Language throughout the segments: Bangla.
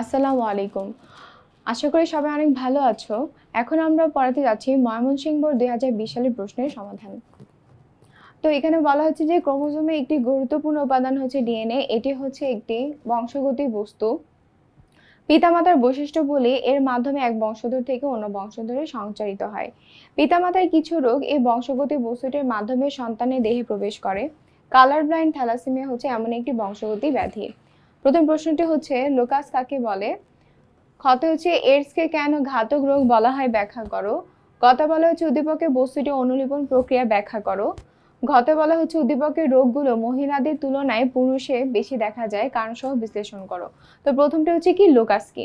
আসসালামু আলাইকুম। আশা করি সবাই অনেক ভালো আছো। এখন আমরা পড়াতে যাচ্ছি ময়মনসিংহ বোর্ড দুই হাজার বিশ সালের প্রশ্নের সমাধান। তো এখানে বলা হচ্ছে যে ক্রোমোজোমে একটি গুরুত্বপূর্ণ উপাদান হচ্ছে ডিএনএ। এটি হচ্ছে একটি বংশগতি বস্তু। পিতামাতার বৈশিষ্ট্য বলে এর মাধ্যমে এক বংশধর থেকে অন্য বংশধরে সঞ্চারিত হয়। পিতামাতার কিছু রোগ এই বংশগতি বস্তুটির মাধ্যমে সন্তানের দেহে প্রবেশ করে। কালার ব্লাইন্ড থ্যালাসেমিয়া হচ্ছে এমন একটি বংশগতি ব্যাধি। প্রথম প্রশ্নটি হচ্ছে, লোকাস কাকে বলে? ক্ষত হচ্ছে এইডসকে কেন ঘাতক রোগ বলা হয় ব্যাখ্যা করো। কথা বলা হচ্ছে উদ্দীপকের বস্তুটি অনুলিপন প্রক্রিয়া ব্যাখ্যা করো। ঘতে বলা হচ্ছে উদ্দীপকের রোগগুলো মহিলাদের তুলনায় পুরুষে বেশি দেখা যায় কারণ সহ বিশ্লেষণ করো। তো প্রথমটি হচ্ছে কি, লোকাস কি?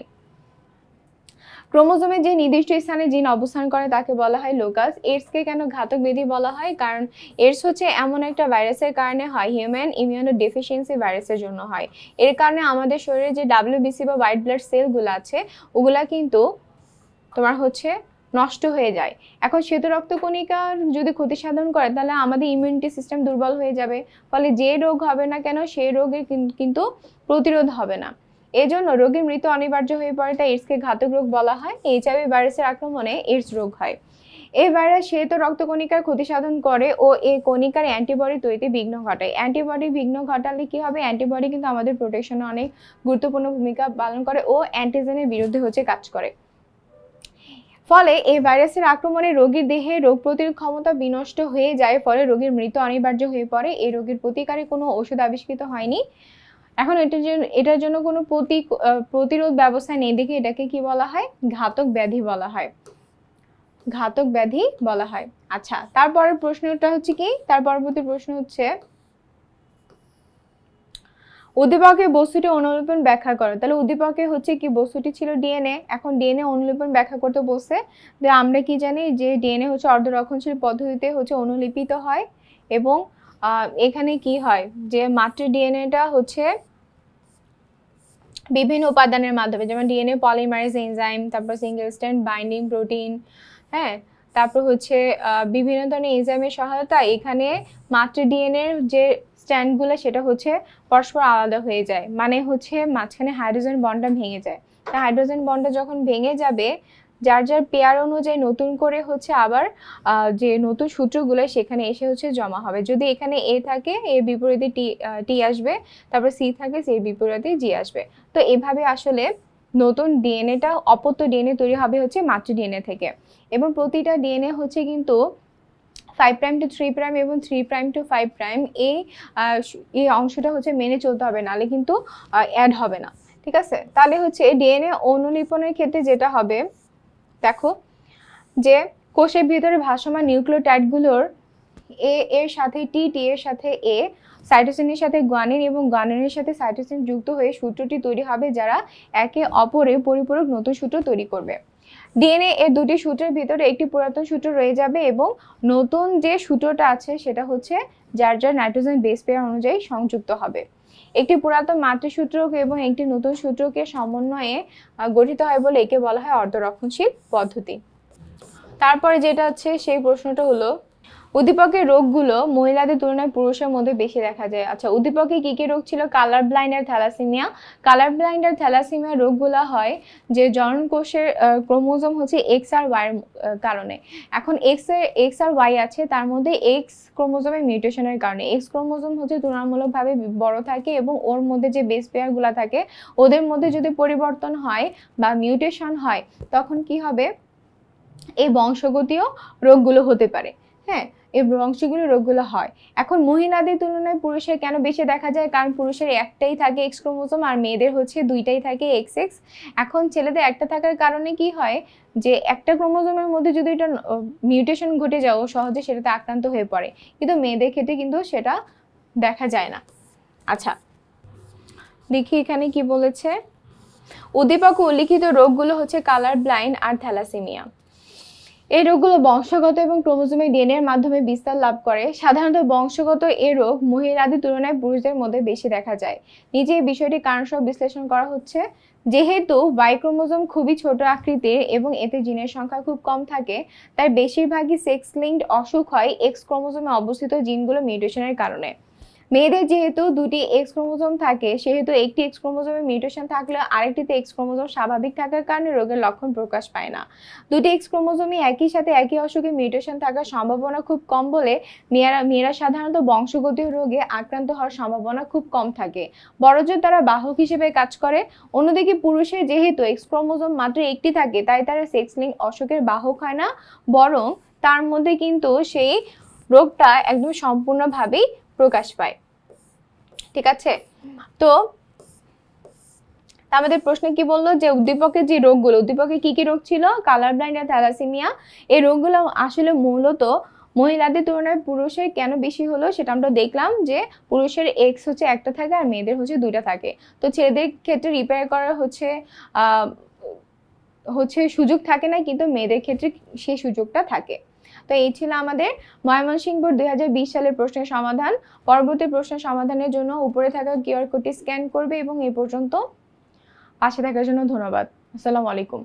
ক্রোমোজোমে যে নির্দিষ্ট স্থানে জিন অবস্থান করে তাকে বলা হয় লোকাস। এইডসকে কেন ঘাতক ব্যাধি বলা হয়? কারণ এইডস হচ্ছে এমন একটা ভাইরাসের কারণে হয়, হিউম্যান ইমিউনো ডেফিসিয়েন্সি ভাইরাসের জন্য হয়। এর কারণে আমাদের শরীরে যে ডাব্লিউবিসি বা হোয়াইট ব্লাড সেলগুলো আছে, ওগুলা কিন্তু তোমার হচ্ছে নষ্ট হয়ে যায়। এখন শ্বেত রক্তকণিকার যদি ক্ষতি সাধন করে, তাহলে আমাদের ইমিউনিটি সিস্টেম দুর্বল হয়ে যাবে। ফলে যে রোগ হবে না কেন, সেই রোগের কিন- কিন্তু প্রতিরোধ হবে না। এজন্য রোগীর মৃত্যু অনিবার্য হয়ে পড়ে তাই এইডসকে ঘাতক রোগ বলা হয়। এইচআইভি ভাইরাসের আক্রমণে এইডস রোগ হয়। এই ভাইরাস শ্বেত রক্তকণিকার ক্ষতি সাধন করে ও এই কণিকার অ্যান্টিবডি তৈরিতে বিঘ্ন ঘটায়। অ্যান্টিবডি বিঘ্ন ঘটালে কি হবে? অ্যান্টিবডি কিন্তু আমাদের প্রোটেকশনে অনেক গুরুত্বপূর্ণ ভূমিকা পালন করে ও অ্যান্টিজেনের বিরুদ্ধে হচ্ছে কাজ করে। ফলে এই ভাইরাসের আক্রমণে রোগীর দেহে রোগ প্রতিরোধ ক্ষমতা বিনষ্ট হয়ে যায়। ফলে রোগীর মৃত্যু অনিবার্য হয়ে পড়ে। এই রোগীর প্রতিকারে কোনো ওষুধ আবিষ্কৃত হয়নি। এখন এটার জন্য এটার জন্য কোনো প্রতি প্রতিরোধ ব্যবস্থা নেই দেখে এটাকে কি বলা হয়? ঘাতক ব্যাধি বলা হয়। ঘাতক ব্যাধি বলা হয়। আচ্ছা তারপরের প্রশ্নটা হচ্ছে কি? তার পরবর্তী প্রশ্ন হচ্ছে, উদ্দীপকে বস্তুটি অনুলিপন ব্যাখ্যা করো। তাহলে উদ্দীপকে হচ্ছে কি? বস্তুটি ছিল ডিএনএ। এখন ডিএনএ অনুলিপন ব্যাখ্যা করতে বসছে যে আমরা কি জানি যে ডিএনএ হচ্ছে অর্ধরক্ষণশীল পদ্ধতিতে হচ্ছে অনুলিপিত হয় এবং এখানে কি হয়? যে মাতৃ ডিএনএটা হচ্ছে বিভিন্ন উপাদানের মাধ্যমে, যেমন ডিএনএ পলিমারেজ এনজাইম তারপর সিঙ্গেল স্ট্যান্ড বাইন্ডিং প্রোটিন হ্যাঁ? তারপর হচ্ছে বিভিন্ন ধরনের এনজাইমের সহায়তা এখানে মাতৃ ডিএনএর যে স্ট্যান্ডগুলো সেটা হচ্ছে পরস্পর আলাদা হয়ে যায়। মানে হচ্ছে মাঝখানে হাইড্রোজেন বন্ডটা ভেঙে যায়। তা হাইড্রোজেন বন্ডটা যখন ভেঙে যাবে যার যার পেয়ার অনুযায়ী নতুন করে হচ্ছে আবার যে নতুন সূত্রগুলো সেখানে এসে হচ্ছে জমা হবে। যদি এখানে এ থাকে এ বিপরীতে টি টি আসবে, তারপর সি থাকে সি বিপরীতে জি আসবে। তো এভাবে আসলে নতুন ডিএনএটা অপত্য ডিএনএ তৈরি হবে হচ্ছে মাতৃ ডিএনএ থেকে। এবং প্রতিটা ডিএনএ হচ্ছে কিন্তু five prime to three prime এবং three prime to five prime এই এই অংশটা হচ্ছে মেনে চলতে হবে নাহলে কিন্তু অ্যাড হবে না। ঠিক আছে? তাহলে হচ্ছে ডিএনএ অনুলিপনের ক্ষেত্রে যেটা হবে দেখো, যে কোষের ভিতরে ভাসমান নিউক্লিওটাইডগুলোর এ, এর সাথে টি টি এর সাথে এ, সাইটোসিনের সাথে গুয়ানিন এবং গুয়ানিনের সাথে সাইটোসিন যুক্ত হয়ে সূত্রটি তৈরি হবে যারা একে অপরে পরিপূরক নতুন সূত্র তৈরি করবে। ডিএনএ এর দুটি সূত্রের ভিতরে একটি পুরাতন সূত্র রয়ে যাবে এবং নতুন যে সূত্রটা আছে সেটা হচ্ছে যার যার নাইট্রোজেন বেস পেয়ার অনুযায়ী সংযুক্ত হবে। একটি পুরাতন মাতৃসূত্রক এবং একটি নতুন সূত্রকে সমন্বয়ে গঠিত হয় বলে একে বলা হয় অর্ধরক্ষণশীল পদ্ধতি। তারপরে যেটা হচ্ছে সেই প্রশ্নটা হলো উদ্দীপকের রোগগুলো মহিলাদের তুলনায় পুরুষের মধ্যে বেশি দেখা যায়। আচ্ছা উদ্দীপকে কি কি রোগ ছিল? কালার ব্লাইন্ড আর থ্যালাসিমিয়া কালার ব্লাইন্ড আর থ্যালাসিমিয়া রোগগুলো হয় যে জনন কোষের ক্রোমোজোম হচ্ছে এক্স আর ওয়াই কারণে। এখন এক্সের এক্স আর ওয়াই আছে, তার মধ্যে এক্স ক্রোমোজোমের মিউটেশনের কারণে। এক্স ক্রোমোজোম হচ্ছে তুলনামূলকভাবে বড় থাকে এবং ওর মধ্যে যে বেস পেয়ারগুলো থাকে, ওদের মধ্যে যদি পরিবর্তন হয় বা মিউটেশন হয়, তখন কি হবে? এই বংশগতীয় রোগগুলো হতে পারে। হ্যাঁ এই বংশগুলো রোগগুলো হয়। এখন মহিলাদের তুলনায় পুরুষের কেন বেশি দেখা যায়? কারণ পুরুষের একটাই থাকে এক্স ক্রোমোজোম আর মেয়েদের হচ্ছে দুইটাই থাকে এক্স এক্স এখন ছেলেদের একটা থাকার কারণে কি হয় যে একটা ক্রোমোজোমের মধ্যে যদি এটা মিউটেশন ঘটে যাও সহজে সেটাতে আক্রান্ত হয়ে পড়ে। কিন্তু মেয়েদের ক্ষেত্রে কিন্তু সেটা দেখা যায় না। আচ্ছা দেখি এখানে কি বলেছে। উদ্দীপক উল্লিখিত রোগগুলো হচ্ছে কালার ব্লাইন্ড আর থ্যালাসেমিয়া এই রোগগুলো বংশগত এবং ক্রোমোজোমিক ডিএনএ এর মাধ্যমে বিস্তার লাভ করে। সাধারণত বংশগত এই রোগ মহিলাদের তুলনায় পুরুষদের মধ্যে বেশি দেখা যায়। নিচে এই বিষয়টি কারণসহ বিশ্লেষণ করা হচ্ছে। যেহেতু ওয়াই ক্রোমোজোম খুবই ছোট আকৃতির এবং এতে জিনের সংখ্যা খুব কম থাকে, তাই বেশিরভাগই সেক্স লিঙ্কড অসুখ হয় এক্স ক্রোমোজোমে অবস্থিত জিনগুলো মিউটেশনের কারণে। মেয়েদের যেহেতু দুটি এক্স ক্রোমোজোম থাকে, সেহেতু একটি এক্স ক্রোমোজোমে মিউটেশন থাকলে আরেকটিতে এক্স ক্রোমোজোম স্বাভাবিক থাকার কারণে রোগের লক্ষণ প্রকাশ পায় না। দুটি এক্স ক্রোমোজোমই একই সাথে একই অসুখে মিউটেশন থাকার সম্ভাবনা খুব কম বলে মেয়েরা মেয়েরা সাধারণত বংশগত রোগে আক্রান্ত হওয়ার সম্ভাবনা খুব কম থাকে। বড়জোর তারা বাহক হিসেবে কাজ করে, অন্যদিকে পুরুষের যেহেতু এক্স ক্রোমোজোম মাত্র একটি থাকে, তাই তারা সেক্স লিঙ্ক অসুখের বাহক হয় না, বরং তার মধ্যে কিন্তু সেই রোগটা একদম সম্পূর্ণভাবেই প্রকাশ পায়। ঠিক আছে? তো আমাদের প্রশ্নে কি বলল? যে উদ্দীপকের যে রোগগুলো, উদ্দীপকে কি কি রোগ ছিল? কালার ব্লাইন্ড আর থ্যালাসেমিয়া এই রোগগুলো আসলে মূলত মহিলাদের তুলনায় পুরুষের কেন বেশি হলো সেটা আমরা দেখলাম যে পুরুষের এক্স হচ্ছে একটা থাকে আর মেয়েদের হচ্ছে দুইটা থাকে। তো ছেলেদের ক্ষেত্রে রিপেয়ার করার হচ্ছে হচ্ছে সুযোগ থাকে না, কিন্তু মেয়েদের ক্ষেত্রে সেই সুযোগটা থাকে। তো এই ছিল আমাদের ময়মনসিংহ হাজার বিশ সালের প্রশ্নের সমাধান। পরবর্তী প্রশ্নের সমাধানের জন্য উপরে থাকা কিউআর কোডটি স্ক্যান করবে এবং এ পর্যন্ত পাশে থাকার জন্য ধন্যবাদ। আসসালামু আলাইকুম।